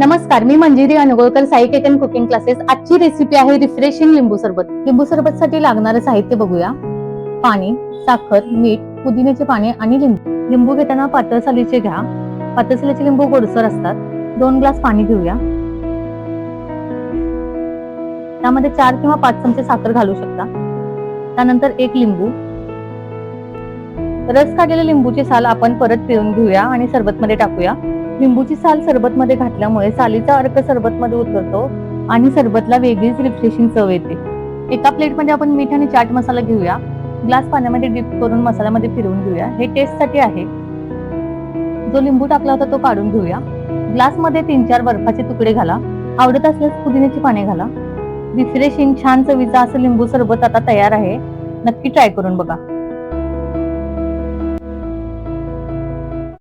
नमस्कार मी Manjiri Anugolkar Sai Kekan cooking classes आजची रेसिपी आहे रिफ्रेशिंग लिंबू सरबत. लिंबू सरबत साठी लागणारं साहित्य बघूया. पाणी साखर मीठ पुदिन्याचे पाने आणि लिंबू. लिंबू घेताना पातळ सालीचे घ्या. पातळ सालीचे लिंबू गोडसर असतात. दोन ग्लास पाणी घेऊया. त्यामध्ये चार किंवा पाच चमचे साखर घालू शकता. त्यानंतर एक लिंबू. रस काढलेल्या लिंबूची साल आपण परत पिळून घेऊया आणि सरबतमध्ये टाकूया. लिंबूची साल सरबत मध्ये घातल्यामुळे सालीचा अर्क सरबत मध्ये उतरतो आणि सरबतला वेगळीच रिफ्रेशिंग चव येते. एका प्लेटमध्ये आपण मीठ आणि चाट मसाला घेऊया. ग्लास पाण्यामध्ये डिप करून मसाल्यामध्ये फिरवून घेऊया. हे टेस्टसाठी आहे. जो लिंबू टाकला होता तो काढून घेऊया. ग्लासमध्ये तीन चार बर्फाचे तुकडे घाला. आवडत असल्यास पुदिन्याची पाने घाला. रिफ्रेशिंग छान चवीचा असं लिंबू सरबत आता तयार आहे. नक्की ट्राय करून बघा.